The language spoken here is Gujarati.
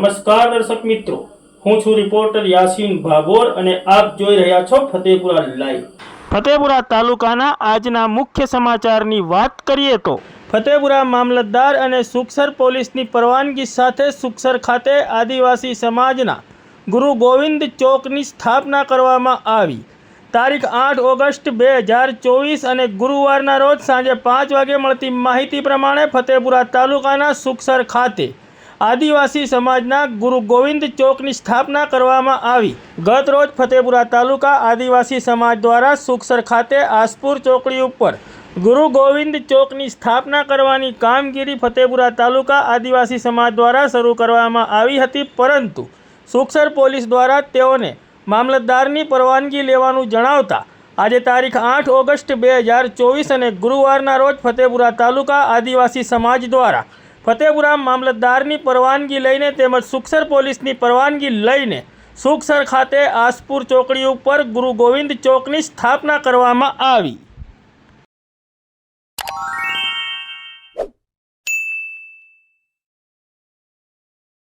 નમસ્કાર દર્શક મિત્રો, હું છું રિપોર્ટર યાસીન ભાગોર અને આપ જોઈ રહ્યા છો ફતેપુરા લાઈવ ફતેપુરા તાલુકાના આજના મુખ્ય સમાચારની વાત કરીએ તો, ફતેપુરા મામલતદાર અને સુખસર પોલીસની પરવાનગી સાથે સુખસર ખાતે આદિવાસી સમાજના ગુરુ ગોવિંદ ચોકની સ્થાપના કરવામાં આવી. તારીખ આઠ ઓગસ્ટ બે હજાર ચોવીસ અને ગુરુવારના રોજ સાંજે પાંચ વાગે મળતી માહિતી પ્રમાણે ફતેપુરા તાલુકાના સુખસર ખાતે આદિવાસી સમાજના ગુરુ ગોવિંદ ચોકની સ્થાપના કરવામાં આવી. ગત રોજ ફતેપુરા તાલુકા આદિવાસી સમાજ દ્વારા સુખસર ખાતે આસપુર ચોકડી ઉપર ગુરુ ગોવિંદ ચોકની સ્થાપના કરવાની કામગીરી ફતેપુરા તાલુકા આદિવાસી સમાજ દ્વારા શરૂ કરવામાં આવી હતી, પરંતુ સુખસર પોલીસ દ્વારા તેઓને મામલતદારની પરવાનગી લેવાનું જણાવતા આજે તારીખ આઠ ઓગસ્ટ બે હજાર ચોવીસ અને ગુરુવારના રોજ ફતેપુરા તાલુકા આદિવાસી સમાજ દ્વારા ફતેપુરા મામલતદારની પરવાનગી લઈને તેમજ સુખસર પોલીસની પરવાનગી લઈને સુખસર ખાતે આસપુર ચોકડી ઉપર ગુરુ ગોવિંદ ચોકની સ્થાપના કરવામાં આવી.